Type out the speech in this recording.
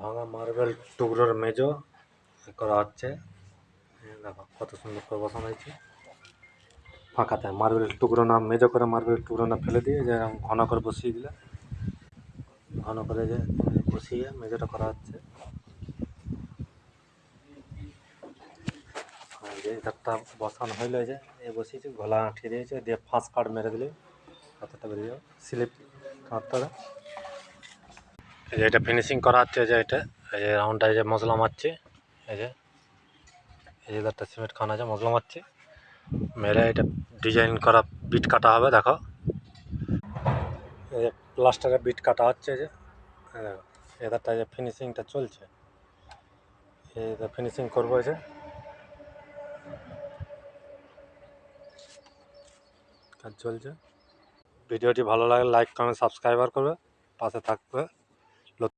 ভাঙা মার্বেল টুকরোর মেজো করা হচ্ছে। দেখো, কত সুন্দর করে বসানো হয়েছে। ফাঁকাতে মার্বেল টুকরো না, মেজো করে মার্বেল টুকরো না ফেলে দিয়ে যে ঘন করে বসিয়ে দিলে। ঘন করে যে বসিয়ে মেজোটা করা হচ্ছে। যে একটা বসানো হইল যে, এ বসিয়েছে, গলা আঁটিয়ে দিয়েছে, দিয়ে ফাঁস কাট মেরে দিলে স্লিপ হবে এই যে এটা ফিনিশিং করা হচ্ছে যে এটা, এই যে রাউন্ডটা এই যে মশলা মারছি, এই যে এই যে একটা সিমেন্ট খান আছে, মশলা মারছি। মেরে এটা ডিজাইন করা বিট কাটা হবে, দেখো। এই যে প্লাস্টারের বিট কাটা হচ্ছে, এই যে, এই দেখো এদারটা যে ফিনিশিংটা চলছে। এটা ফিনিশিং করব, এই যে। কাজ চলছে। ভিডিওটি ভালো লাগলে লাইক কমেন্ট সাবস্ক্রাইবার করবে, পাশে থাকবে।